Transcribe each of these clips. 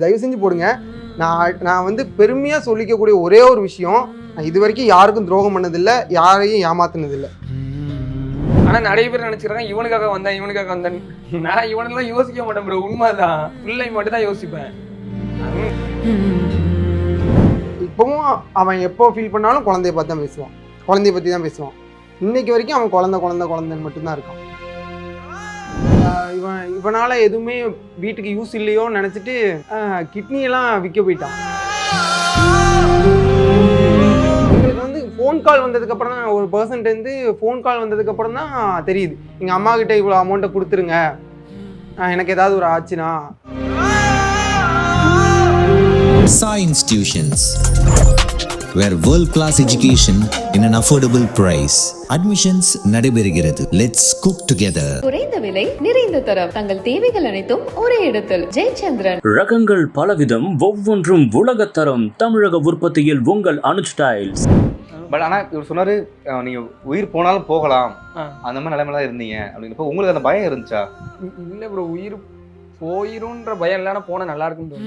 தயவு செஞ்சு போடுங்க. நான் நான் வந்து பெருமையாக சொல்லிக்கக்கூடிய ஒரே ஒரு விஷயம் நான் இது வரைக்கும் யாருக்கும் துரோகம் பண்ணதில்லை யாரையும் ஏமாத்துனதில்லை. ஆனா நிறைய பேர் நினைச்சுக்கிறாங்க இவனுக்காக வந்தேன் இவனுக்காக வந்தேன் நான் இவனெல்லாம் யோசிக்க மாட்டேன் ப்ரோ உண்மைதான். பிள்ளை மட்டும் தான் யோசிப்பேன். இப்போவும் அவன் எப்போ ஃபீல் பண்ணாலும் குழந்தைய பார்த்து தான் பேசுவான். குழந்தைய பற்றி தான் பேசுவான். இன்னைக்கு வரைக்கும் அவன் குழந்தை குழந்தை குழந்தைன்னு மட்டும்தான் இருக்கான். இவன் இவனால் எதுவுமே வீட்டுக்கு யூஸ் இல்லையோன்னு நினச்சிட்டு கிட்னியெல்லாம் விற்க போயிட்டான். எங்களுக்கு வந்து ஃபோன் கால் வந்ததுக்கப்புறம் தான் ஒரு பர்சன்ட் ஃபோன் கால் வந்ததுக்கப்புறம் தான் தெரியுது. எங்கள் அம்மா இவ்வளோ அமௌண்ட்டை கொடுத்துருங்க. எனக்கு ஏதாவது ஒரு ஆச்சுன்னா. Sai Institutions, where world class education in an affordable price. Admissions நடைபெறுகிறது. லெட்ஸ் குக் டுகெதர் குறைந்த விலை நிறைந்த தரம். தங்கள் தேவைகள் அனைத்தும் ஒரே இடத்தில். ஜெயச்சந்திரன். ரகங்கள் பலவிதம் ஒவ்வொன்றும் உலகத்தரம் தமிழக உற்பத்தியில் உங்கள் அனு ஸ்டைல்ஸ் பட் ஆனால் இவர் சொன்னார் நீங்கள் உயிர் போனாலும் போகலாம். அந்த மாதிரி நிலைமையில தான் இருந்தீங்க. அப்படிங்கிறப்ப உங்களுக்கு அந்த பயம் இருந்துச்சா? இல்ல ப்ரோ உயிர் போயிருன்ற பயம் இல்லைன்னா போனா நல்லா தோணுச்சு.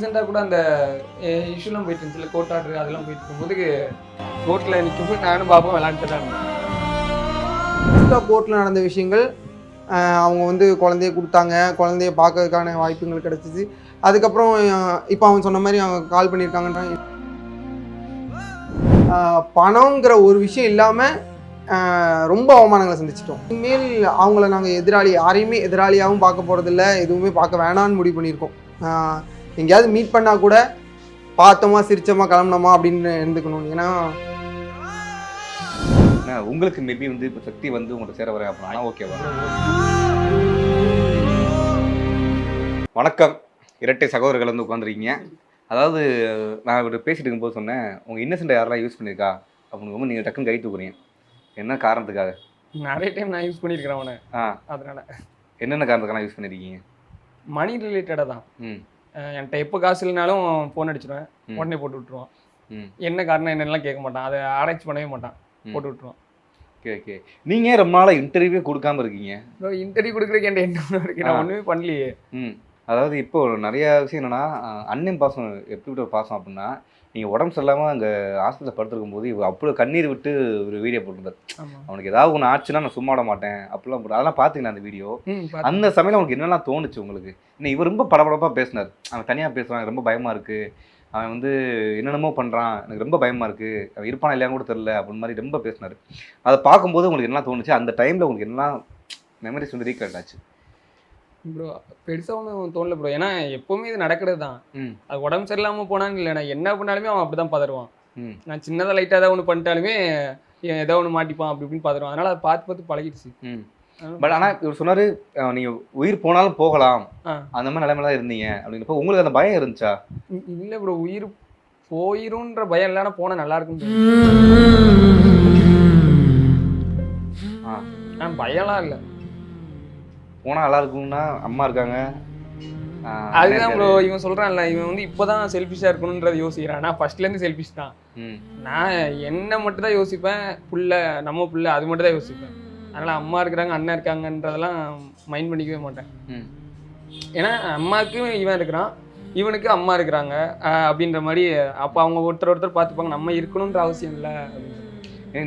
ரீசெண்டாக கூட அந்த இஷ்யூலாம் போயிட்டு இருந்துச்சு கோர்ட் ஆர்டர் அதெல்லாம் போயிட்டு இருக்கும்போது கோர்ட்டில் நிற்கும்போது நானும் பாப்பாவும் விளாண்டுட்டு தான் இருந்தேன் கோர்ட்டில் நடந்த விஷயங்கள் அவங்க வந்து குழந்தைய கொடுத்தாங்க குழந்தைய பார்க்கறதுக்கான வாய்ப்புகள் கிடச்சிச்சு. அதுக்கப்புறம் இப்போ அவன் சொன்ன மாதிரி அவங்க கால் பண்ணியிருக்காங்கன்றான் பணங்கிற ஒரு விஷயம் இல்லாமல் ரொம்ப அவமானங்களை சந்திச்சிட்டோம். இனிமேல் அவங்கள நாங்கள் எதிராளி யாரையுமே எதிராளியாகவும் பார்க்க போகிறதில்ல எதுவுமே பார்க்க வேணான்னு முடிவு பண்ணியிருக்கோம். எங்கேயாவது மீட் பண்ணால் கூட பார்த்தோமா சிரிச்சோமா கிளம்புனோமா அப்படின்னு இருந்துக்கணும். ஏன்னா ஏன்னா, உங்களுக்கு மேபி வந்து இப்போ சக்தி வந்து உங்களை சேர வரேன் அப்படின்னா ஓகேவா வணக்கம். இரட்டை சகோதரர்கள் வந்து உட்காந்துருக்கீங்க அதாவது நான் இவர் பேசிட்டு இருக்கும்போது சொன்னேன் உங்கள் இன்னசென்ட் யாரெல்லாம் யூஸ் பண்ணியிருக்கா அப்படின்னு நீங்கள் டக்குன்னு கை தூக்குறீங்க என்ன காரணத்துக்காக? நிறைய டைம் நான் யூஸ் பண்ணியிருக்கிறேன் அவனை. ஆ. அதனால. என்னென்ன காரணத்துக்காக யூஸ் பண்ணியிருக்கீங்க மணி ரிலேட்டடாக தான். ம். என்கிட்ட எப்போ காசு இல்லைனாலும் ஃபோன் அடிச்சிடுவேன். உடனே போட்டு விட்ருவான் என்ன காரணம் என்னெல்லாம் கேட்க மாட்டான். அதை ஆராய்ச்சி பண்ணவே மாட்டான். போட்டு விட்ருவான் ஓகே ஓகே நீங்கள் ரொம்ப நாளாக இன்டர்வியூவே கொடுக்காம இருக்கீங்க? இன்டர்வியூ கொடுக்குறதுக்கு என்கிட்ட என்ன இருக்கு? நான். ஒன்றுமே பண்ணலையே. ம். அதாவது இப்போ நிறைய விஷயம் என்னன்னா அண்ணன் பாசம் எப்படி ஒரு பாசம் அப்படின்னா நீங்கள் உடம்பு சரியில்லாமல் அங்கே ஹாஸ்பிட்டலில் படுத்திருக்கும் போது இவர் அவ்வளோ கண்ணீர் விட்டு ஒரு வீடியோ போட்டிருந்தார் அவனுக்கு ஏதாவது ஒன்று ஆச்சுன்னா நான் சும்மா விட மாட்டேன் அப்படிலாம் அதெல்லாம் பார்த்தீங்களா அந்த வீடியோ? அந்த சமயம் உங்களுக்கு என்னெல்லாம் தோணுச்சு உங்களுக்கு? இன்னும் இவர் ரொம்ப படபடப்பாக பேசினார். அவன் தனியாக பேசுகிறான் ரொம்ப பயமாக இருக்குது அவன் வந்து என்னென்னமோ பண்ணுறான் எனக்கு ரொம்ப பயமாக இருக்குது அவன் இருப்பானா இல்லையா கூட தெரில அப்படின்னு மாதிரி ரொம்ப பேசினார். அதை பார்க்கும்போது உங்களுக்கு என்ன தோணுச்சு? அந்த டைமில் உங்களுக்கு என்னெல்லாம் மெமரிஸ் வந்து ரீகலெக்ட் ஆச்சு? ப்ரோ பெருசாக ஒன்றும் தோணல ப்ரோ ஏன்னா எப்போவுமே இது நடக்கிறது தான் அது உடம்பு சரியில்லாமல் போனான்னு இல்லை. நான் என்ன பண்ணாலுமே அவன் அப்படி தான் பதறுவான் நான் சின்னதாக லைட்டாக ஏதாவது ஒன்று பண்ணிட்டாலுமே ஏதோ ஒன்று மாட்டிப்பான் அப்படி இப்படின்னு பதறுவான். அதனால் அதை பார்த்து பார்த்து பழகிடுச்சு. பட் ஆனால் இவர் சொன்னார் நீங்கள் உயிர் போனாலும் போகலாம். அந்த மாதிரி நிலைமையில தான் இருந்தீங்க அப்படிங்கிறப்ப உங்களுக்கு அந்த பயம் இருந்துச்சா? இல்லை ப்ரோ உயிர் போயிருன்ற பயம் இல்லைன்னா போனால் நல்லா. ஆ. ஆ பயம்லாம் இல்லை. போனால் நல்லா இருக்கும்னா அம்மா இருக்காங்க. அதுதான் ப்ரோ. இவன் சொல்கிறான்ல இவன் வந்து இப்போ தான் செல்ஃபிஷாக இருக்கணுன்றதை யோசிக்கிறான். நான் ஃபர்ஸ்ட்லேருந்து செல்ஃபிஷ் தான். நான் என்ன மட்டும் தான் யோசிப்பேன் புள்ள நம்ம புள்ள அது மட்டும் தான் யோசிப்பேன். அதனால் அம்மா இருக்கிறாங்க அண்ணன் இருக்காங்கன்றதெல்லாம் மைண்ட் பண்ணிக்கவே மாட்டேன். ஏன்னா அம்மாவுக்கு இவன் இருக்கிறான் இவனுக்கு அம்மா இருக்கிறாங்க அப்படின்ற மாதிரி அப்போ அவங்க ஒருத்தர் ஒருத்தர் பார்த்துப்பாங்க நம்ம இருக்கணுன்ற அவசியம் இல்லை.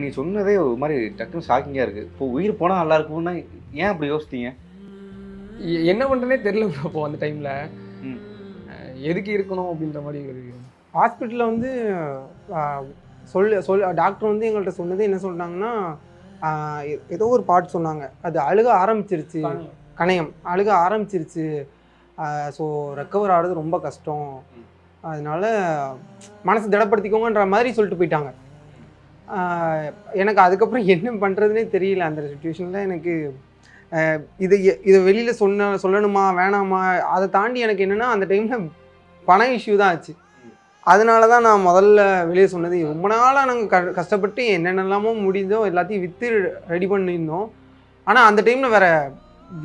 நீ சொன்னதே ஒரு மாதிரி டக்குன்னு ஷாக்கிங்காக இருக்குது இப்போ உயிர் போனால் நல்லா இருக்கும்னா ஏன் அப்படி யோசித்தீங்க? என்ன பண்ணுறனே தெரியல bro அப்போ அந்த டைமில். எதுக்கு இருக்கணும் அப்படின்ற மாதிரி ஒரு ஹாஸ்பிட்டலில் வந்து சொல்ல சொல் டாக்டர் வந்து எங்கள்கிட்ட சொன்னது என்ன எ- ஏதோ ஒரு பாட்டு சொன்னாங்க. அது அழுக ஆரம்பிச்சிருச்சு. கணையம். அழுக ஆரம்பிச்சிருச்சு. ஸோ ரெக்கவர் ஆகிறது ரொம்ப கஷ்டம். அதனால மனசு திடப்படுத்திக்கோங்கன்ற மாதிரி சொல்லிட்டு போயிட்டாங்க. எனக்கு அதுக்கப்புறம் என்ன பண்ணுறதுனே தெரியல. அந்த சுச்சுவேஷனில் எனக்கு இது இதை வெளியில் சொன்ன சொல்லணுமா வேணாமா அதை தாண்டி எனக்கு என்னென்னா அந்த டைமில் பண இஷ்யூ தான் ஆச்சு. அதனால தான் நான் முதல்ல வெளியே சொன்னது ரொம்ப நாளாக நாங்கள் க கஷ்டப்பட்டு என்னென்னலாமோ முடிஞ்சோ எல்லாத்தையும் விற்று ரெடி பண்ணியிருந்தோம். ஆனால் அந்த டைமில் வேறு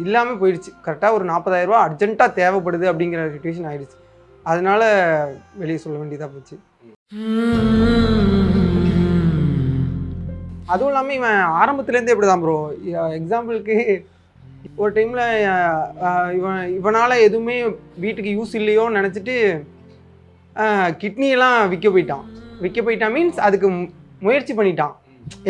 இல்லாமல் போயிடுச்சு. கரெக்டாக ஒரு நாற்பதாயிரரூபா அர்ஜென்ட்டாக தேவைப்படுது அப்படிங்கிற சுச்சுவேஷன் ஆயிடுச்சு. அதனால வெளியே சொல்ல வேண்டியதாக போச்சு. அதுவும் இல்லாமல் இவன் ஆரம்பத்துலேருந்தே இப்படி தான் ப்ரோ எக்ஸாம்பிளுக்கு ஒரு டைமில் இவன் இவனால் எதுவுமே வீட்டுக்கு யூஸ் இல்லையோன்னு நினச்சிட்டு கிட்னியெல்லாம் விற்க போயிட்டான். விற்க போயிட்டான் மீன்ஸ் அதுக்கு முயற்சி பண்ணிட்டான்.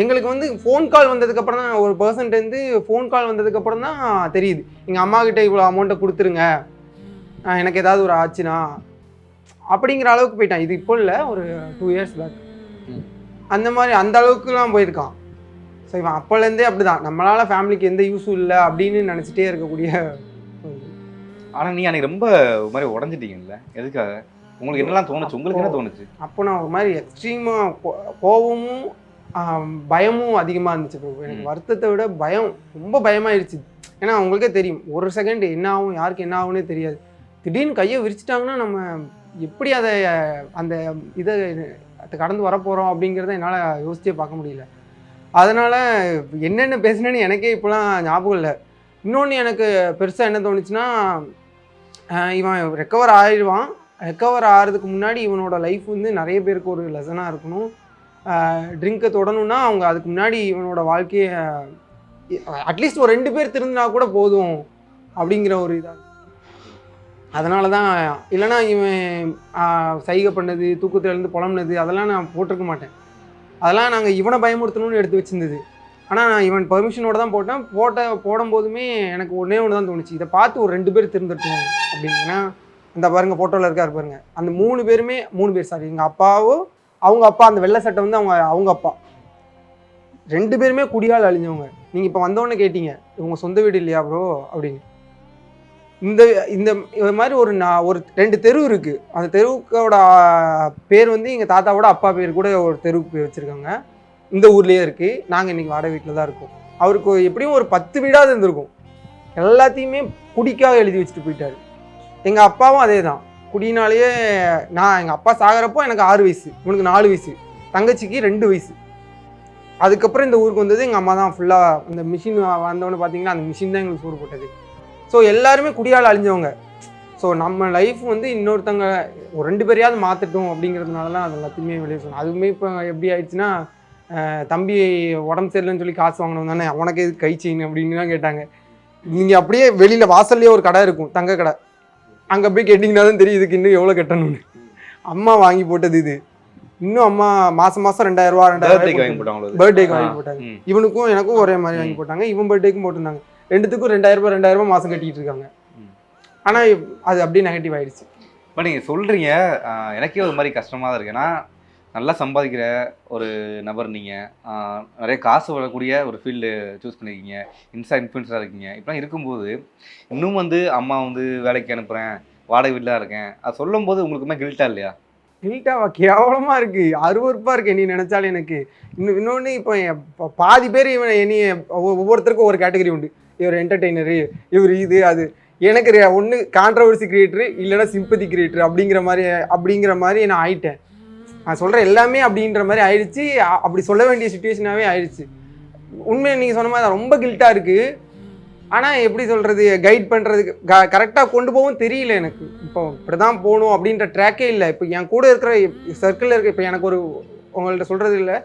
எங்களுக்கு வந்து ஃபோன் கால் வந்ததுக்கப்புறம் தான் ஒரு பர்சன்ட்லேருந்து ஃபோன் கால் வந்ததுக்கப்புறம் தான் தெரியுது. எங்கள் அம்மா கிட்ட இவ்வளோ அமௌண்ட்டை கொடுத்துருங்க. எனக்கு ஏதாவது ஒரு ஆச்சுன்னா அப்படிங்கிற அளவுக்கு போயிட்டான். இது இப்போ இல்லை ஒரு டூ இயர்ஸ் பேக். அந்த மாதிரி அந்த அளவுக்குலாம் போயிருக்கான். ஸோ இவன் அப்போலேருந்தே அப்படிதான். நம்மளால ஃபேமிலிக்கு எந்த யூஸும் இல்லை அப்படின்னு நினச்சிட்டே இருக்கக்கூடிய ஆனா நீ அன்னைக்கு ரொம்ப ஒரு மாதிரி உடஞ்சிட்டீங்கல்ல? எதுக்காக? உங்களுக்கு என்னெல்லாம் தோணுச்சு? உங்களுக்கு என்ன தோணுச்சு? அப்போ நான் ஒரு மாதிரி எக்ஸ்ட்ரீமாக கோபமும் பயமும் அதிகமாக இருந்துச்சு. எனக்கு. வருத்தத்தை விட பயம் ரொம்ப பயமாயிருச்சு. ஏன்னா உங்களுக்கே தெரியும். ஒரு செகண்ட் என்ன ஆகும் யாருக்கு என்ன ஆகும்னே தெரியாது. திடீர்னு கையை விரிச்சிட்டாங்கன்னா நம்ம எப்படி அதை அந்த இதை கடந்து வரப்போகிறோம் அப்படிங்கிறத என்னால் யோசிச்சே பார்க்க முடியல. அதனால் என்னென்ன பேசுனேன்னு எனக்கே இப்போலாம் ஞாபகம் இல்லை. இன்னொன்று எனக்கு பெருசாக என்ன தோணுச்சுன்னா இவன் ரெக்கவர் ஆயிடுவான். ரெக்கவர் ஆகிறதுக்கு முன்னாடி இவனோட லைஃப் வந்து நிறைய பேருக்கு ஒரு லெசனாக இருக்கணும். ட்ரிங்கை தொடணும்னா அவங்க அதுக்கு முன்னாடி இவனோட வாழ்க்கையை அட்லீஸ்ட் ஒரு ரெண்டு பேர் திருந்தினா கூட போதும் அப்படிங்கிற ஒரு இதாக அதனால தான் இல்லைனா இவன் சைகை பண்ணது தூக்கத்துலேருந்து புலம்புனது அதெல்லாம் நான் போட்டிருக்க மாட்டேன். அதெல்லாம் நாங்கள் இவனை பயமுறுத்தணும்னு எடுத்து வச்சிருந்தது. ஆனால் நான் இவன் பெர்மிஷனோட தான் போட்டேன். போட்ட போடும்போதுமே எனக்கு ஒன்றே ஒன்று தான் தோணுச்சு. இதை பார்த்து ஒரு ரெண்டு பேர் திருந்துட்டோம் அப்படின்னா இந்த பாருங்க ஃபோட்டோவில் இருக்கார் பாருங்க. அந்த மூணு பேருமே மூணு பேர் சாரி எங்கள் அப்பாவோ அவங்க அப்பா அந்த வெள்ளை சட்டை வந்து அவங்க அவங்க அப்பா. ரெண்டு பேருமே குடியால் அழிஞ்சவங்க. நீங்கள் இப்போ வந்தவொடனே கேட்டீங்க உங்கள் சொந்த வீடு இல்லையா ப்ரோ அப்படின்னு. இந்த இந்த இது மாதிரி ஒரு நான் ஒரு ரெண்டு தெரு இருக்குது அந்த தெருவுக்கோட பேர் வந்து எங்கள் தாத்தாவோட அப்பா பேர் கூட ஒரு தெருவுக்கு பேர் வச்சுருக்காங்க. இந்த ஊர்லேயே இருக்குது நாங்கள் இன்றைக்கி வாடகை வீட்டில் தான் இருக்கோம். அவருக்கு எப்படியும் ஒரு பத்து வீடாவது இருந்திருக்கும். எல்லாத்தையுமே குடிக்காக எழுதி வச்சுட்டு போயிட்டார். எங்கள் அப்பாவும் அதே தான் குடினாலேயே நான் எங்கள் அப்பா சாகிறப்போ எனக்கு ஆறு வயசு. இவனுக்கு நாலு வயசு. தங்கச்சிக்கு ரெண்டு வயசு. அதுக்கப்புறம் இந்த ஊருக்கு வந்தது எங்கள் அம்மா தான் ஃபுல்லாக அந்த மிஷின் வந்தோன்னு பார்த்தீங்கன்னா அந்த மிஷின் தான் எங்களுக்கு சோறு போட்டது. ஸோ எல்லாருமே குடியால் அழிஞ்சவங்க. ஸோ நம்ம லைஃப் வந்து இன்னொருத்தங்க ஒரு ரெண்டு பேரையாவது மாற்றட்டும் அப்படிங்கிறதுனாலலாம் அது எல்லாத்தையுமே வெளியே சொன்னோம் அதுவுமே இப்போ எப்படி ஆயிடுச்சுன்னா தம்பி உடம்பு சரியில்லைன்னு சொல்லி காசு வாங்கணும் தானே உனக்கு எது கை செயின் அப்படின்னு தான் கேட்டாங்க. நீங்கள் அப்படியே வெளியில் வாசல்லையே ஒரு கடை இருக்கும் தங்க கடை. அங்கே போய் கேட்டிங்கன்னா தான் தெரியும் இதுக்கு இன்னும் எவ்வளோ கட்டணும்னு. அம்மா வாங்கி போட்டது இது. இன்னும் அம்மா மாதம் மாதம் ரெண்டாயிரம் ரூபா ரெண்டாயிரம் பர்த்டேக்கு. வாங்கி போட்டாங்க. இவனுக்கும் எனக்கும் ஒரே மாதிரி வாங்கி. போட்டாங்க. இவன் பர்த்டேக்கும் போட்டிருந்தாங்க. ரெண்டுத்துக்கும் ரெண்டாயிரம் ரூபாய் ரெண்டாயிரம் ரூபாய் மாதம் கட்டிட்டு இருக்காங்க. ஆனால் அது அப்படியே நெகட்டிவ் ஆயிடுச்சு. இப்போ நீங்கள் சொல்கிறீங்க எனக்கே ஒரு மாதிரி கஷ்டமாக தான் இருக்கு. ஏன்னா நல்லா சம்பாதிக்கிற ஒரு நபர் நீங்கள் நிறைய காசு வரக்கூடிய ஒரு ஃபீல்டு சூஸ் பண்ணியிருக்கீங்க இன்ஸ்டா இன்ஃப்ளூன்ஸராக இருக்கீங்க. இப்படிலாம் இருக்கும்போது இன்னும் வந்து அம்மா வந்து வேலைக்கு அனுப்புகிறேன் வாடகை வீட்டில் இருக்கேன். அது சொல்லும்போது உங்களுக்குமே கில்ட்டா இல்லையா? நீட்டாவா கேவலமா இருக்கு. அருவருப்பா இருக்கு நீ நினைச்சாலும் எனக்கு. இன்னும் இன்னொன்று இப்போ பாதி பேர் இவன் என்னை ஒவ்வொ- ஒவ்வொருத்தருக்கும் ஒரு கேட்டகரி உண்டு. இவர் என்டர்டெய்னரு இவர் இது அது. எனக்கு ஒன்று கான்ட்ரவர்சி கிரியேட்டரு இல்லைன்னா சிம்பதி கிரியேட்டர் அப்படிங்கிற மாதிரி அப்படிங்கிற மாதிரி நான் ஆயிட்டேன். நான் சொல்கிற எல்லாமே அப்படின்ற மாதிரி ஆயிடுச்சு. அப்படி சொல்ல வேண்டிய சுச்சுவேஷனாகவே ஆயிடுச்சு. உண்மையை நீங்கள் சொன்ன மாதிரி தான் ரொம்ப கில்ட்டாக இருக்குது ஆனால் எப்படி சொல்கிறது கைட் பண்ணுறதுக்கு க கரெக்டாக கொண்டு போகவும் தெரியல எனக்கு. இப்போ இப்படி தான் போகணும் அப்படின்ற ட்ராக்கே இல்லை. இப்போ என் கூட இருக்கிற சர்க்கிளில் இருக்க இப்போ எனக்கு ஒரு உங்கள்கிட்ட சொல்கிறது இல்லை.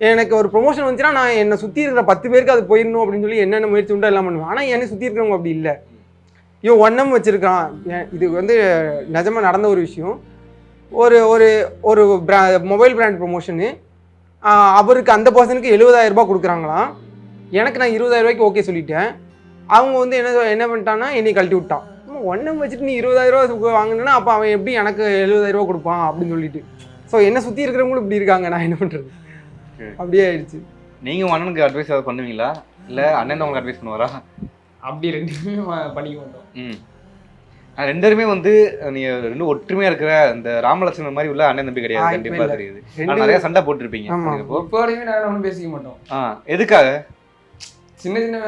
எனக்கு ஒரு ப்ரொமோஷன் வந்துச்சுன்னா நான் என்னை சுற்றி இருக்கிற பத்து பேருக்கு அது போயிடணும் அப்படின்னு சொல்லி என்னென்ன முயற்சி உண்டோ எல்லாம் பண்ணுவேன். ஆனால் என்னை சுற்றி இருக்கிறவங்க அப்படி இல்லை. ஐயோ ஒன்னம் வச்சுருக்கான். இது வந்து நிஜமாக நடந்த ஒரு விஷயம். ஒரு ஒரு ஒரு பிரா மொபைல் பிராண்ட் ப்ரொமோஷனு அவருக்கு அந்த பர்சனுக்கு எழுபதாயிரம் ரூபாய் கொடுக்குறாங்களாம். எனக்கு நான் இருபதாயிரம் ரூபாய்க்கு ஓகே சொல்லிட்டேன். அவங்க வந்து என்ன என்ன பண்ணிட்டான்னா என்னை கழட்டி விட்டான். ஒன்னம் வச்சுட்டு நீ இருபதாயிரம் ரூபா வாங்கினா அப்போ அவன் எப்படி எனக்கு எழுபதாயிரம் ரூபா கொடுப்பான்? அப்படின்னு சொல்லிட்டு. ஸோ என்னை சுற்றி இருக்கிறவங்களும் இப்படி இருக்காங்க. நான் என்ன பண்ணுறது அப்படியே ஆயிடுச்சு. நீங்கள் உங்கள் அண்ணனுக்கு அட்வைஸ் ஏதாவது பண்ணுவீங்களா? இல்லை அண்ணன் உங்களுக்கு அட்வைஸ் பண்ணுவாரா? அப்படி ரெண்டுமே பண்ணிக்க மாட்டோம். ம். ரெண்டு பேருமே வந்து நீங்கள் ரெண்டும் ஒற்றுமையாக இருக்கிற இந்த ராமலட்சுமணன் மாதிரி உள்ள அண்ணன் தம்பி கிடையாது. இல்ல. தெரியுது. ரெண்டு நிறைய சண்டை போட்டிருப்பீங்க. இப்போ நாங்கள் ஒன்றும் பேசிக்க மாட்டோம். ஆ எதுக்காக? சின்ன சின்ன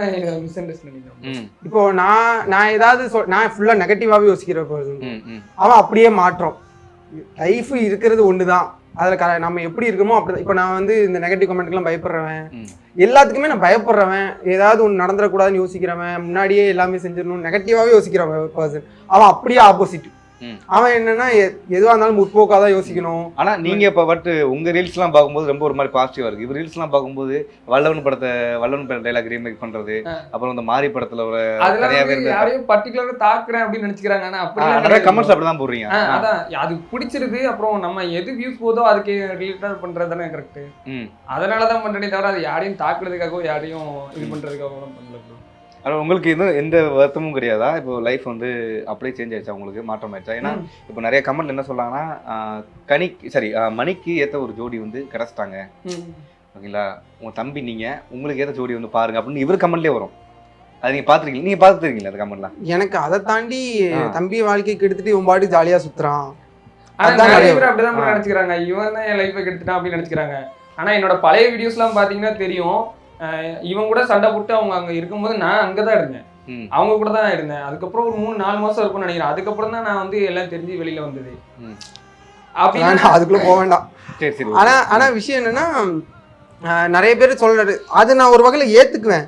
மிஸ் அண்டர்ஸ்டாண்டிங் ம். இப்போ நான் நான் ஏதாவது சொல் நான் ஃபுல்லாக நெகட்டிவாகவே யோசிக்கிற பர்சன் அவன் அப்படியே மாற்றம். லைஃப் இருக்கிறது ஒன்று தான் அதில் க நம்ம எப்படி இருக்கோமோ அப்படி இப்போ நான் வந்து இந்த நெகட்டிவ் கமெண்ட்க்கெலாம் பயப்படுறவன். எல்லாத்துக்குமே நான் பயப்படுறவன். ஏதாவது ஒன்று நடந்துடக்கூடாதுன்னு யோசிக்கிறவன். முன்னாடியே எல்லாமே செஞ்சிடணும். நெகட்டிவாகவே யோசிக்கிறவன் பர்சன் அவன் அப்படியே ஆப்போசிட். அவன் என்னன்னா எதுவா இருந்தாலும் முற்போக்காக தான் யோசிக்கணும். ஆனா நீங்க இப்ப பட் உங்க ரீல்ஸ் எல்லாம் பார்க்கும்போது ரொம்ப ஒரு மாதிரி பாசிட்டிவா இருக்கு. இவர் ரீல்ஸ் எல்லாம் பார்க்கும்போது வல்லவன் படத்தை வல்லவன் பட டைலாக் ரீமேக் பண்றது ஆ. அப்புறம் இந்த மாரி படத்துல ஒரு யாரையும் பர்டிகுலரா தாக்குறேன் அப்படின்னு நினைச்சுக்கிறாங்க. ஆனா ஆ, அப்படி நிறைய கமெண்ட்ஸ் அப்படிதான் போடுறீங்க. அதான். அது பிடிச்சிருக்கு. அப்புறம் நம்ம எது வியூஸ் போதோ அதுக்கு ரிலேட்டட் பண்றது தானே கரெக்ட் ம். அதனால தான் பண்றேனே தவிர அது யாரையும் தாக்குறதுக்காகவோ யாரையும் இது பண்றதுக்காகவோ பண்ணல bro. ஆனா உங்களுக்கு எதுவும் எந்த வருத்தமும் கிடையாதா? இப்போ லைஃப் வந்து அப்படியே சேஞ்ச் ஆயிடுச்சா உங்களுக்கு? மாற்றம் ஆயிடுச்சா? ஏன்னா. இப்போ நிறைய கமெண்ட் என்ன சொல்றாங்கன்னா ஆஹ், கனிக்கு சரி ஆஹ், மணிக்கு ஏத்த ஒரு ஜோடி வந்து கிடைச்சிட்டாங்க. ஓகேங்களா? உங்க தம்பி நீங்க உங்களுக்கு ஏத்த ஜோடி வந்து பாருங்க அப்படின்னு இவர் கமெண்ட்லேயே வரும். அது நீங்க பாத்துருக்கீங்க நீங்க பாத்துருக்கீங்களா அந்த கமெண்ட்லாம்? எனக்கு அதை தாண்டி. தம்பி வாழ்க்கை கெடுத்துட்டு இவன் பாட்டு ஜாலியா சுத்துறான். ஆனா அதான் நிறைய நிறைய பேர் அப்படிதான். நினைச்சுக்கிறாங்க. இவன் தான் என் லைஃபை கெடுத்துட்டான் அப்படின்னு நினைச்சுக்கிறாங்க. ஆனா என்னோட பழைய வீடியோஸ்லாம் பாத்தீங்கன்னா தெரியும். இவன் கூட சண்டை போட்டு அவங்க அங்க இருக்கும்போது நான் அங்கதான் இருந்தேன். ம். அவங்க கூட தான் இருந்தேன். அதுக்கப்புறம் ஒரு மூணு நாலு மாசம் இருக்கும்னு நினைக்கிறேன். அதுக்கப்புறம் தான் நான் வந்து எல்லாம் தெரிஞ்சு வெளியில வந்தது. அப்படின்னு அதுக்குள்ள போக வேண்டாம். சரி சரி ஆனா ஆனா விஷயம் என்னன்னா நிறைய பேர் சொல்றாரு. அது நான் ஒரு வகையில ஏத்துக்குவேன்.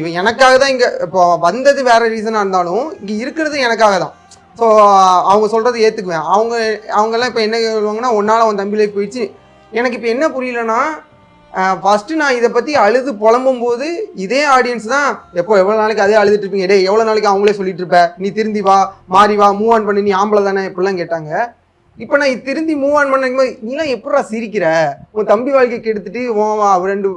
இவன் எனக்காக தான் இங்க இப்போ வந்தது வேற ரீசனா இருந்தாலும் இங்க இருக்கிறது எனக்காக தான். ஸோ அவங்க சொல்றது ஏத்துக்குவேன். அவங்க அவங்க எல்லாம் இப்போ என்ன சொல்லுவாங்கன்னா ஒன்னால அவன் தம்பி லைஃப் போயிடுச்சு. எனக்கு இப்போ என்ன புரியலன்னா ஃபஸ்ட்டு நான் இதை பற்றி அழுது புலம்பும் போது இதே ஆடியன்ஸ் தான் எப்போ எவ்வளோ நாளைக்கு அதே அழுதுட்டு இருப்பீங்க? டே எவ்வளோ நாளைக்கு அவங்களே சொல்லிட்டு இருப்ப? நீ திருந்தி வா மாறி வா மூவ் ஆன் பண்ணி நீ ஆம்பளை தானே இப்படிலாம் கேட்டாங்க. இப்போ நான் இது திருந்தி மூவ் ஆன் பண்ணும்போது நீலாம் எப்படா சிரிக்கிற? உன் தம்பி வாழ்க்கை கெடுத்துட்டு உன் வா- ரெண்டு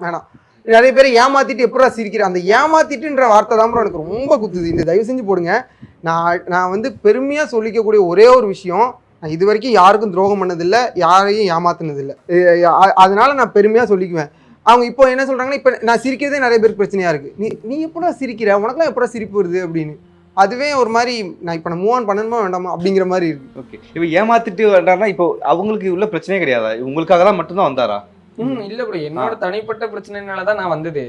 வேணாம். நிறைய பேர் ஏமாத்திட்டு எப்படா சிரிக்கிற? அந்த ஏமாத்திட்டுன்ற வார்த்தை தான் bro எனக்கு ரொம்ப குத்துது. இந்த தயவு செஞ்சு போடுங்க. நான் நான் வந்து பெருமையாக சொல்லிக்கக்கூடிய ஒரே ஒரு விஷயம் நான் இது வரைக்கும் யாருக்கும் துரோகம் பண்ணதில்லை யாரையும் ஏமாத்தினதில்லை. அதனால நான் பெருமையாக சொல்லிக்குவேன். அவங்க இப்போ என்ன சொல்கிறாங்கன்னா இப்போ நான் சிரிக்கிறதே நிறைய பேருக்கு பிரச்சனையாக இருக்குது நீ நீ எப்படா சிரிக்கிற? உனக்குலாம் எப்படா சிரிப்பு வருது அப்படின்னு. அதுவே ஒரு மாதிரி நான் இப்போ நான் மூவ் ஆன் பண்ணணுமா வேண்டாமா அப்படிங்கிற மாதிரி இருக்கு. ஓகே. இப்போ ஏமாத்திட்டு வந்தாருன்னா இப்போ அவங்களுக்கு உள்ள பிரச்சனையே கிடையாதா? உங்களுக்காக தான் மட்டும்தான் வந்தாரா? ம் இல்ல ப்ரோ. என்னோட தனிப்பட்ட பிரச்சனைனால தான் நான் வந்தது.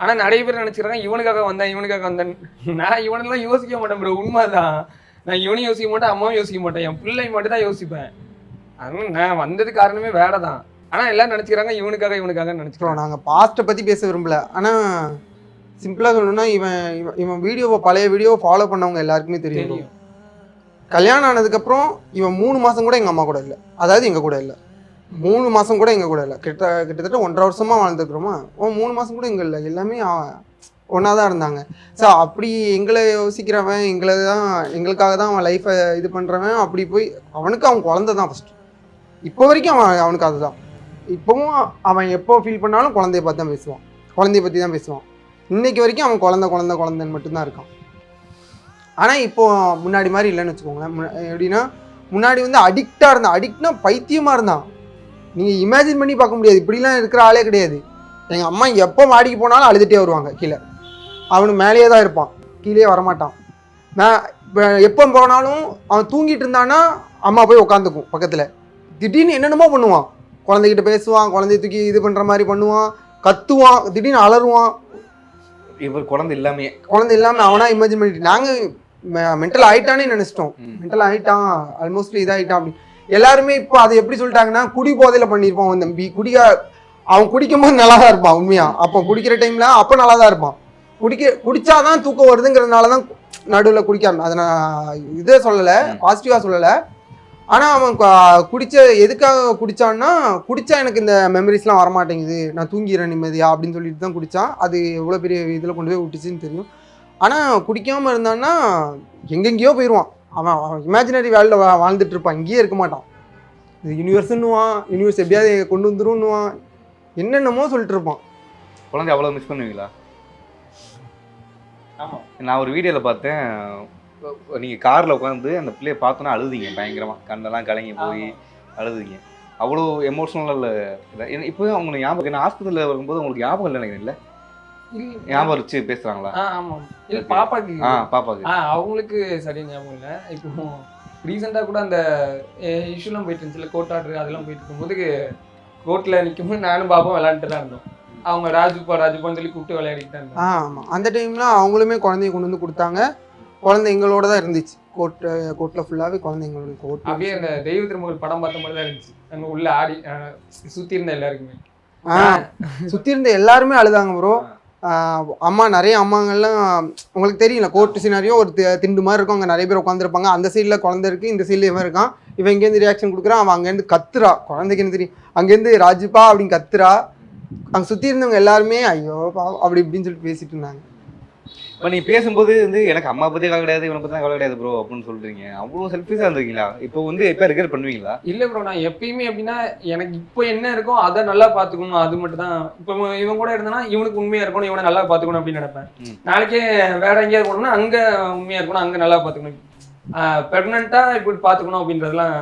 ஆனா நிறைய பேர் நினைச்சுக்கிறாங்க இவனுக்காக வந்தேன் இவனுக்காக வந்தேன் நான் இவனெல்லாம் யோசிக்க மாட்டேன் ப்ரோ. உண்மைதான். நான் இவனையும் யோசிக்க மாட்டேன் அம்மாவும் யோசிக்க மாட்டேன். என் பிள்ளை மட்டும் தான் யோசிப்பேன். அதனால நான் வந்தது காரணமே வேற தான் ஆனா எல்லாரும் நினைச்சுக்கிறாங்க இவனுக்காக இவனுக்காக ஸோ நினைச்சுக்கிறாங்க நாங்கள் பாஸ்ட்டை பற்றி பேச விரும்பல. ஆனால் சிம்பிளாக சொல்லணும்னா இவன் இவன் இவன் வீடியோவை பழைய வீடியோவை ஃபாலோ பண்ணவங்க எல்லாருக்குமே தெரியும். கல்யாணம் ஆனதுக்கப்புறம் இவன் மூணு மாதம் கூட எங்கள் அம்மா கூட இல்லை. அதாவது எங்கள் கூட இல்லை. மூணு மாதம் கூட எங்கள் கூட இல்லை. கிட்ட கிட்டத்தட்ட ஒன்றரை வருஷமாக வாழ்ந்துருக்குறோமா. ஓ மூணு மாதம் கூட எங்கே இல்லை. எல்லாமே ஒன்றா தான் இருந்தாங்க. ஸோ அப்படி எங்களை யோசிக்கிறவன் எங்களை தான் எங்களுக்காக தான் அவன் லைஃப்பை இது பண்ணுறவன் அப்படி போய் அவனுக்கு அவன் குழந்த தான் ஃபஸ்ட்டு இப்போ வரைக்கும் அவன் அவனுக்கு அதுதான். இப்போவும் அவன் எப்போ ஃபீல் பண்ணாலும் குழந்தைய பார்த்து தான் பேசுவான். குழந்தைய பற்றி தான் பேசுவான். இன்றைக்கி வரைக்கும் அவன் குழந்த குழந்த குழந்தைன்னு மட்டும்தான் இருக்கான். ஆனால் இப்போது முன்னாடி மாதிரி இல்லைன்னு வச்சுக்கோங்களேன். முன்ன- எப்படின்னா முன்னாடி வந்து அடிக்டாக இருந்தான். அடிக்ட்னா பைத்தியமாக இருந்தான். நீங்கள் இமேஜின் பண்ணி பார்க்க முடியாது. இப்படிலாம் இருக்கிற ஆளே கிடையாது. எங்கள் அம்மா எப்போ மாடிக்கு போனாலும் அழுதுகிட்டே வருவாங்க கீழே. அவனு மேலேயே தான் இருப்பான். கீழே வரமாட்டான். நான் இப்போ எப்போ போனாலும் அவன் தூங்கிட்டு இருந்தான்னா அம்மா போய் உட்காந்துக்கும் பக்கத்தில். திடீர்னு என்னென்னமோ பண்ணுவான். குழந்தைகிட்ட பேசுவான் குழந்தைய தூக்கி இது பண்ணுற மாதிரி பண்ணுவான் கத்துவான் திடீர்னு அலறுவான். இவர் குழந்தை இல்லாமே குழந்தை இல்லாமல் அவனா இமேஜின் பண்ணிட்டு நாங்கள் மென்டல் ஆயிட்டானே நினச்சிட்டோம். மென்டல் ஆயிட்டான் ஆல்மோஸ்ட் இதாயிட்டான் அப்படி. எல்லாருமே இப்போ அதை எப்படி சொல்லிட்டாங்கன்னா குடி போதையில பண்ணியிருப்பான் அவன் தம்பி. குடிக்க அவன் குடிக்கும் போது நல்லா தான் இருப்பான் உண்மையா? அப்போ குடிக்கிற டைம்ல அப்போ நல்லா தான் இருப்பான். குடிக்க குடிச்சாதான் தூக்கம் வருதுங்கிறதுனால தான் நடுவில் குடிக்காம அதை நான் இதே சொல்லலை பாசிட்டிவாக சொல்லலை. ஆனால் அவன் கு- குடிச்ச எதுக்காக குடிச்சான்னா குடிச்சா எனக்கு இந்த மெமரிஸ்லாம் வரமாட்டேங்குது. நான் தூங்கிடுறேன் நிம்மதியா அப்படின்னு சொல்லிட்டு தான் குடித்தான் அது எவ்வளோ பெரிய இதில் கொண்டு போய் விட்டுச்சுன்னு தெரியும். ஆனால் குடிக்காமல் இருந்தான்னா எங்கெங்கேயோ போயிடுவான் அவன் அவன் இமேஜினரி வேர்ல்டில் வா வாழ்ந்துட்டு இருப்பான். இங்கேயே இருக்க மாட்டான். இது யூனிவர்ஸ்ன்னுவான் யூனிவர்ஸ் எப்படியாவது கொண்டு வந்துரும்னுவான். என்னென்னமோ சொல்லிட்டு இருப்பான். குழந்தை அவ்வளோ மிஸ் பண்ணுவீங்களா? நான் ஒரு வீடியோவில் பார்த்தேன் நீங்கள் காரில் உட்காந்து அந்த பிள்ளைய பார்த்தோன்னா அழுதுங்க பயங்கரமாக கண்ணெல்லாம் கலங்கி போய் அழுதுங்க. அவ்வளோ எமோஷனல் இப்போ உங்களுக்கு ஞாபகம் நான் ஹாஸ்பிட்டலில் வரும்போது உங்களுக்கு ஞாபகம் இல்லை நினைக்கிறேன் இல்லை. இல்ல. ஞாபகம் வச்சு பேசுகிறாங்களா ஆ ஆமா. இல்ல. பாப்பாக்கு. ஆ பாப்பாக்கு. ஆ அவங்களுக்கு சரியா ஞாபகம் இல்லை. இப்போ ரீசெண்டாக கூட அந்த இஷ்யூலாம் போயிட்டு இருந்துச்சுல கோர்ட் ஆர்டர் அதெல்லாம் போயிட்டு இருக்கும்போது கோர்ட்டில் நிற்கும்போது நானும் பாப்பாவும் விளையாண்டுட்டு தான் இருந்தோம். அவங்க ராஜுப்பா ராஜுப்பான்னு சொல்லி கூப்பிட்டு விளையாடிட்டு தான் இருந்தோம் ஆ ஆமாம் அந்த டைமில் அவங்களுமே குழந்தைய கொண்டு வந்து கொடுத்தாங்க. குழந்தை எங்களோட தான் இருந்துச்சு. கோர்ட்டு கோர்ட்டில் ஃபுல்லாகவே குழந்தை எங்களோட கோர்ட் அப்படியே அந்த தெய்வ திருமகள் படம் பார்த்த மாதிரி தான் இருந்துச்சு. அங்கே உள்ள ஆடி சுற்றி இருந்த எல்லாருக்குமே. ஆ சுற்றி இருந்த எல்லாருமே அழுதாங்க ப்ரோ அம்மா நிறைய அம்மாங்கள்லாம் உங்களுக்கு தெரியல கோர்ட்டு சினாரியோ ஒரு திண்டு மாதிரி இருக்கும். அங்கே நிறைய பேர் உட்காந்துருப்பாங்க அந்த சைடில் குழந்தை இருக்குது இந்த சைடில் இவன் இருக்கான். இவன் இங்கேருந்து ரியாக்ஷன் கொடுக்குறான். அவன் அங்கேருந்து கத்துறா. குழந்தைக்கு என்ன தெரியும்? அங்கேருந்து ராஜுப்பா அப்படின்னு கத்துறா. அங்கே சுற்றி இருந்தவங்க எல்லாருமே ஐயோ பாவம் அப்படி இப்படின்னு சொல்லிட்டு பேசிட்டு இருந்தாங்க. இப்போ நீ பேசும்போது வந்து எனக்கு அம்மா பற்றி கவலை கிடையாது இவனை பற்றி கவலை கிடையாது ப்ரோ அப்படின்னு சொல்றீங்க. அவ்வளோ செல்ஃபிஸாக இருந்திருக்கீங்களா? இப்போ வந்து எப்போ ரிகர் பண்ணுவீங்களா? இல்ல ப்ரோ நான் எப்பயுமே எப்படின்னா எனக்கு இப்போ என்ன இருக்கோ அதை நல்லா பாத்துக்கணும் அது மட்டும் தான். இப்போ இவன் கூட இருந்தனா இவனுக்கு உண்மையா இருக்கணும் இவனை நல்லா பாத்துக்கணும் அப்படின்னு நினைப்பேன். நாளைக்கே வேற எங்கேயாவது போனோம்னா அங்க உண்மையா இருக்கணும் அங்க நல்லா பாத்துக்கணும் பெர்மனண்டா இப்படி பாத்துக்கணும் அப்படின்றதுலாம்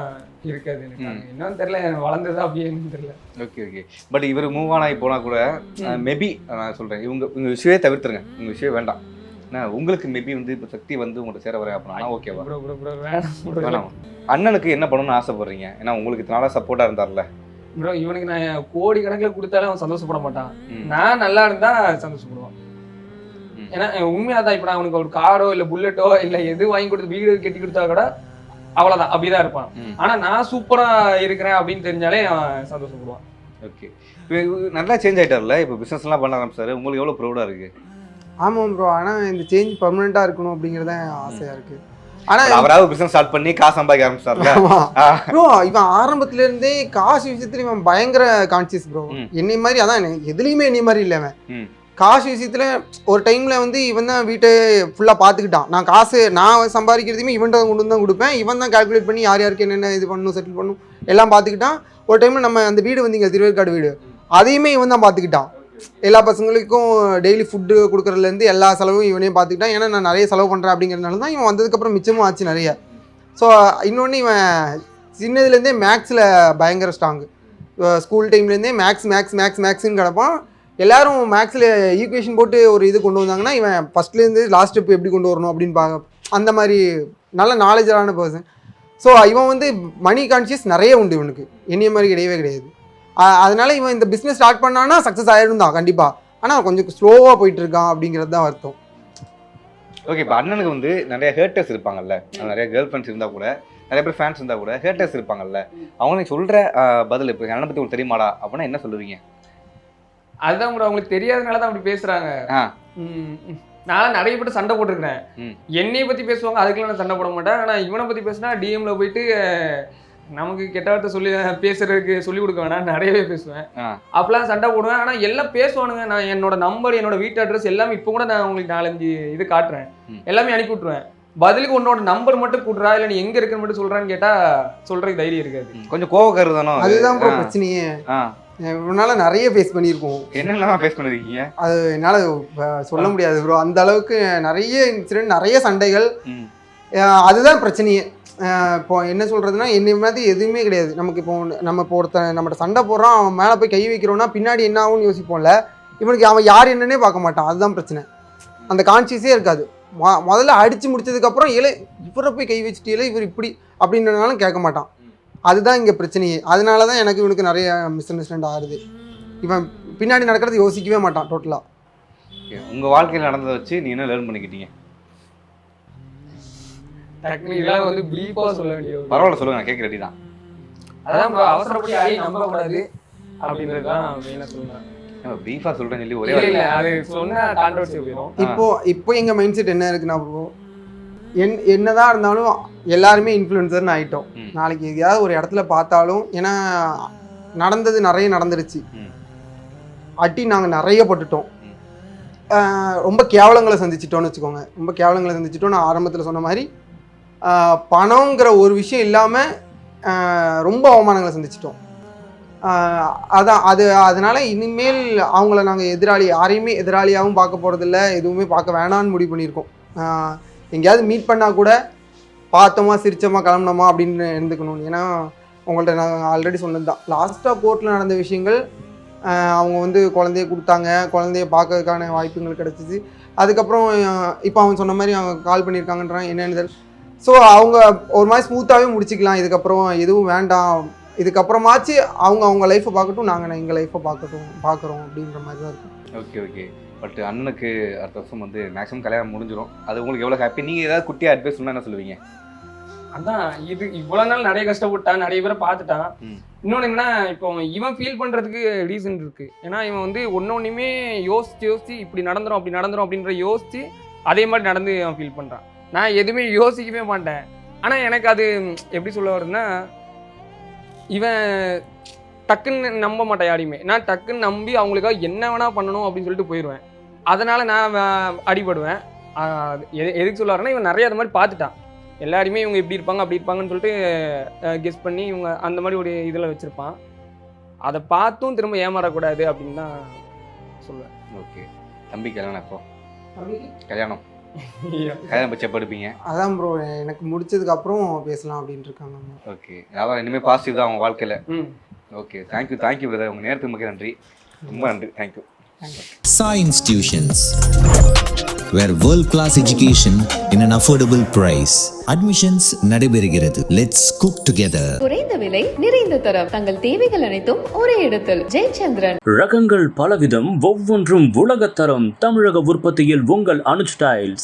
இருக்காது எனக்கு ம். அது என்னன்னு தெரியல வளர்ந்ததா அப்படியே என்னன்னு தெரியல. ஓகே ஓகே பட் இவர் மூவ் ஆன் ஆகி போனால் கூட மேபி நான் சொல்கிறேன் இவங்க உங்கள் விஷயமே தவிர்த்துருங்க. உங்கள் விஷயம் வேண்டாம். உங்களுக்கு மேபி வந்து இப்போ சக்தி வந்து உங்கள்கிட்ட சேர வரேன் அப்படின்னா ஓகேவா வேணாம் அண்ணனுக்கு என்ன பண்ணணும்னு ஆசைப்படுறீங்க? ஏன்னா உங்களுக்கு இத்தனால சப்போர்ட்டாக இருந்தார்ல. ப்ரோ இவனுக்கு நான் கோடி கணக்கில் கொடுத்தாலும் அவன் சந்தோஷப்பட மாட்டான். நான் நல்லா இருந்தா சந்தோஷப்படுவான். ஏன்னா உண்மையா தான் இப்போ நான் அவனுக்கு ஒரு காரோ இல்ல புல்லட்டோ இல்ல எது வாங்கி கொடுத்து வீடு கட்டி கொடுத்தா கூட அவ்வளவுதான். அப்படிதான் இருப்பான். ஆனா நான் சூப்பரா இருக்கிறேன் அப்படின்னு தெரிஞ்சாலே அவன் சந்தோஷப்படுவான். ஓகே நல்லா சேஞ்ச் ஆயிட்டார்ல? இப்போ பிஸ்னஸ்லாம் பண்ண ஆரம்பிச்சாரு. உங்களுக்கு எவ்வளோ ப்ரௌடாக இருக்கு? ஆமாம் ப்ரோ ஆனால் இந்த சேஞ்ச் பர்மனெண்ட்டாக இருக்கணும் அப்படிங்கிறது தான் ஆசையாக இருக்குது ஆனால் அவராவது பிசினஸ் ஸ்டார்ட் பண்ணி காசு சம்பாதிக்க ஆரம்பிச்சார்ல ஆ. ப்ரோ இவன் ஆரம்பத்துல இருந்தே காசு விஷயத்துல இவன் பயங்கர கான்சியஸ் ப்ரோ. என்னை மாதிரி அதான் எதுலையுமே என்னை மாதிரி இல்லை அவன். காசு விஷயத்தில் ஒரு டைமில் வந்து இவன் தான் வீட்டை ஃபுல்லாக பார்த்துக்கிட்டான். நான் காசு நான் சம்பாதிக்கிறதுமே இவன்ட்ட கொண்டு வந்து தான் கொடுப்பேன். இவன் தான் கால்குலேட் பண்ணி யார் யாருக்கு என்னென்ன இது பண்ணணும் செட்டில் பண்ணணும் எல்லாம் பார்த்துக்கிட்டான். ஒரு டைமில் நம்ம அந்த வீடு வந்து இங்கே திருவேற்காடு வீடு. அதையுமே இவன் தான் பார்த்துக்கிட்டான். எல்லா பசங்களுக்கும் டெய்லி ஃபுட்டு கொடுக்குறதுலேருந்து எல்லா செலவும் இவனே பார்த்துக்கிட்டான். ஏன்னா நான் நிறைய செலவு பண்ணுறேன் அப்படிங்கிறதுனால தான் இவன் வந்ததுக்கப்புறம் மிச்சமும் ஆச்சு நிறைய. ஸோ இன்னொன்று இவன் சின்னதுலேருந்தே மேக்ஸில் பயங்கர ஸ்ட்ராங்கு ஸ்கூல் டைம்லேருந்தே மேக்ஸ் மேக்ஸ் மேக்ஸ் மேக்ஸுன்னு கிடப்பான். எல்லாரும் மேக்ஸில் ஈக்குவேஷன் போட்டு ஒரு இது கொண்டு வந்தாங்கன்னா இவன் ஃபஸ்ட்லேருந்து லாஸ்ட் ஸ்டெப் எப்படி கொண்டு வரணும் அப்படின்னு பார்க்க அந்த மாதிரி நல்ல நாலேஜான பர்சன் ஸோ இவன் வந்து மணி கான்ஷியஸ் நிறைய உண்டு இவனுக்கு. என்னைய மாதிரி கிடையவே கிடையாது. அதனால் அதனால இவன் இந்த பிஸ்னஸ் ஸ்டார்ட் பண்ணான்னா சக்ஸஸ் ஆயிடும் தான் கண்டிப்பாக ஆனால் கொஞ்சம் ஸ்லோவாக போயிட்டு இருக்கான் அப்படிங்கிறது தான் வருத்தம் ஓகே இப்போ அண்ணனுக்கு வந்து நிறைய ஹேட்டர்ஸ் இருப்பாங்கல்ல. நிறைய கேர்ள் ஃப்ரெண்ட்ஸ் இருந்தால் கூட நிறைய பேர் ஃபேன்ஸ் இருந்தால் கூட ஹேட்டர்ஸ் இருப்பாங்கல்ல. அவங்க சொல்கிற பதில் இப்போ அண்ணனை பற்றி உங்களுக்கு தெரியுமாடா? அப்படின்னா என்ன சொல்லுவீங்க? அதுதான் கூட அவங்களுக்கு தெரியாதனால தான் அப்படி பேசுறாங்க. நான் நிறைய பேர் சண்டை போட்டிருக்கிறேன். என்னைய பத்தி பேசுவாங்க அதுக்கெல்லாம் நான் சண்டை போட மாட்டேன். ஆனா இவனை பத்தி பேசினா டிஎம்ல போயிட்டு நமக்கு கெட்ட வார்த்தை சொல்லி பேசுறதுக்கு சொல்லி கொடுக்க வேணாம் நிறையவே பேசுவேன். அப்பெல்லாம் சண்டை போடுவேன். ஆனா எல்லாம் பேசுவானுங்க. நான் என்னோட நம்பர் என்னோட வீட்டு அட்ரஸ் எல்லாமே இப்போ கூட நான் உங்களுக்கு நாலஞ்சு இது காட்டுறேன். எல்லாமே அனுப்பி விட்டுருவேன். பதிலுக்கு உன்னோட நம்பர் மட்டும் கூட்டுறா இல்ல நீ எங்க இருக்குன்னு மட்டும் சொல்றான்னு கேட்டா சொல்றதுக்கு தைரியம் இருக்காது. கொஞ்சம் கோவக்காரர் தானோ அது? அதுதான் பிரச்சனையே. இவனால நிறைய ஃபேஸ் பண்ணியிருக்கோம். என்னெல்லாம் ஃபேஸ் பண்ணிருக்கீங்க? அது என்னால் சொல்ல முடியாது ப்ரோ அந்த அளவுக்கு நிறைய இன்சிடென்ட் நிறைய சண்டைகள். அதுதான் பிரச்சனையே. இப்போ என்ன சொல்கிறதுனா என்னை மாதிரி எதுவுமே கிடையாது. நமக்கு இப்போ நம்ம இப்போ ஒருத்தன் நம்மகிட்ட சண்டை போடுறான் அவன் மேலே போய் கை வைக்கிறோன்னா பின்னாடி என்ன ஆகும்னு யோசிப்போம்ல இவனுக்கு அவன் யார் என்னன்னே பார்க்க மாட்டான். அதுதான் பிரச்சனை. அந்த கான்சியஸே இருக்காது. மொ முதல்ல அடித்து முடிச்சதுக்கப்புறம் இல்லை இவரை போய் கை வச்சுட்டீங்களே இவர் இப்படி அப்படின்றனாலும் கேட்க மாட்டான். அதுதான் இங்கே பிரச்சனையே. அதனால தான் எனக்கு இவனுக்கு நிறைய மிஸ் அண்டர்ஸ்டாண்ட் ஆகுது. இவன் பின்னாடி நடக்கிறது யோசிக்கவே மாட்டான் டோட்டலாக Okay. உங்க வாழ்க்கையில் நடந்ததை வச்சு நீ என்ன லேர்ன் பண்ணிக்கிட்டீங்க? இதெல்லாம் வந்து பிரீஃபா சொல்ல வேண்டிய பரவாயில்ல சொல்லுங்க நான் கேட்க ரெடி தான் அதான் அவசரப்படி யாரையும் நம்ப கூடாது அப்படின்றதுதான் மெயினா சொல்லுவேன் ப்ரீஃபாக சொல்கிறேன்னு சொல்லி ஒரே இல்ல. அது கான்ட்ரவர்சி போயிடும் இப்போ இப்போ எங்க மைண்ட் செட் என்ன இருக்குன்னா ப்ரோ என் என்னதான் இருந்தாலும் எல்லாருமே இன்ஃப்ளூயன்சர்னு ஆயிட்டோம். ம். நாளைக்கு எங்கேயாவது ஒரு இடத்துல பார்த்தாலும் ஏன்னா நடந்தது நிறைய நடந்துருச்சு. அட்டி நாங்கள் நிறைய பட்டுட்டோம். ரொம்ப கேவலங்களை சந்திச்சிட்டோம்னு வச்சுக்கோங்க. ரொம்ப கேவலங்களை சந்திச்சிட்டோம். நான் ஆரம்பத்தில் சொன்ன மாதிரி பணங்கிற ஒரு விஷயம் இல்லாமல் ரொம்ப அவமானங்களை சந்திச்சிட்டோம். அதான் அது அதனால இனிமேல் அவங்கள நாங்கள் எதிராளி யாரையுமே எதிராளியாகவும் பார்க்க போகிறதில்ல எதுவுமே பார்க்க வேணாம்னு முடிவு பண்ணியிருக்கோம். எங்கேயாவது மீட் பண்ணால் கூட பார்த்தோமா சிரிச்சோமா கிளம்புனோமா அப்படின்னு இருந்துக்கணும். ஏன்னா உங்கள்ட்ட நான் ஆல்ரெடி சொன்னது தான். லாஸ்ட்டாக கோர்ட்டில் நடந்த விஷயங்கள் அவங்க வந்து குழந்தைய கொடுத்தாங்க. குழந்தைய பார்க்கறதுக்கான வாய்ப்புகள் கிடச்சிச்சு. அதுக்கப்புறம் இப்போ அவன் சொன்ன மாதிரி அவங்க கால் பண்ணியிருக்காங்கன்றான். என்னன்னு ஸோ அவங்க ஒரு மாதிரி ஸ்மூத்தாகவே முடிச்சுக்கலாம். இதுக்கப்புறம் எதுவும் வேண்டாம். இதுக்கப்புறமாச்சு அவங்க அவங்க லைஃப்பை பார்க்கட்டும் நாங்கள் எங்கள் லைஃப்பை பார்க்கட்டும் பார்க்குறோம் அப்படின்ற மாதிரி தான் இருக்கும். ஓகே ஓகே பட் அண்ணனுக்கு அடுத்த வருஷம் வந்து மேக்ஸிமம் கல்யாணம் முடிஞ்சிடும் அது உங்களுக்கு எவ்வளோ ஹாப்பி நீங்கள் ஏதாவது குட்டியாக அட்வைஸ் என்ன சொல்லுவீங்க? அதான் இது இவ்வளவு நாள் நிறைய கஷ்டப்பட்டான் நிறைய பேரை பார்த்துட்டான். இன்னொன்று என்னன்னா இப்போ இவன் ஃபீல் பண்ணுறதுக்கு ரீசன் இருக்கு. ஏன்னா இவன் வந்து ஒன்னொன்றுமே யோசிச்சு யோசிச்சு இப்படி நடந்துரும் அப்படி நடந்துரும் அப்படின்ற யோசிச்சு அதே மாதிரி நடந்து அவன் ஃபீல் பண்ணுறான் நான் எதுவுமே யோசிக்கவே மாட்டேன். ஆனால் எனக்கு அது எப்படி சொல்ல வருதுன்னா இவன் டக்குன்னு நம்ப மாட்டேன் யாரையுமே. நான் டக்குன்னு நம்பி அவங்களுக்காக என்ன வேணா பண்ணணும் அப்படின்னு சொல்லிட்டு போயிடுவேன் அதனால நான் அடிபடுவேன். எது எதுக்கு சொல்ல வரேன்னா இவன் நிறைய அது மாதிரி பார்த்துட்டான். எல்லாருமே இவங்க இப்படி இருப்பாங்க அப்படி இருப்பாங்கன்னு சொல்லிட்டு கெஸ் பண்ணி இவங்க அந்த மாதிரி ஒரு இதில் வச்சுருப்பான். அதை பார்த்தும் திரும்ப ஏமாறக்கூடாது அப்படின்னு தான் சொல்லுவேன். ஓகே. தம்பி கல்யாணம் எப்போ? கல்யாணம். கல்யாணம் பச்சை படுப்பீங்க அதான் ப்ரோ எனக்கு முடிச்சதுக்கு அப்புறம் பேசலாம் அப்படின்ட்டு இருக்காங்க. ஓகே. அதான் இனிமேல் பாசிட்டிவ் தான் அவங்க வாழ்க்கையில். ம். ஓகே தேங்க்யூ தேங்க்யூ பிரதர் உங்கள் நேரத்துக்கு மிக நன்றி. ரொம்ப நன்றி thank you Sai Institutions, where world class education in an affordable price. Admissions நடைபெறுகிறது. Let's cook together. குறைந்த விலை நிறைந்த தரம். தங்கள் தேவைகள் அனைத்தும் ஒரே இடத்தில். ஜெயச்சந்திரன். ரகங்கள் பலவிதம் ஒவ்வொன்றும் உலகத்தரம் தமிழக உற்பத்தியில் உங்கள் அனுஜ் டைல்ஸ்.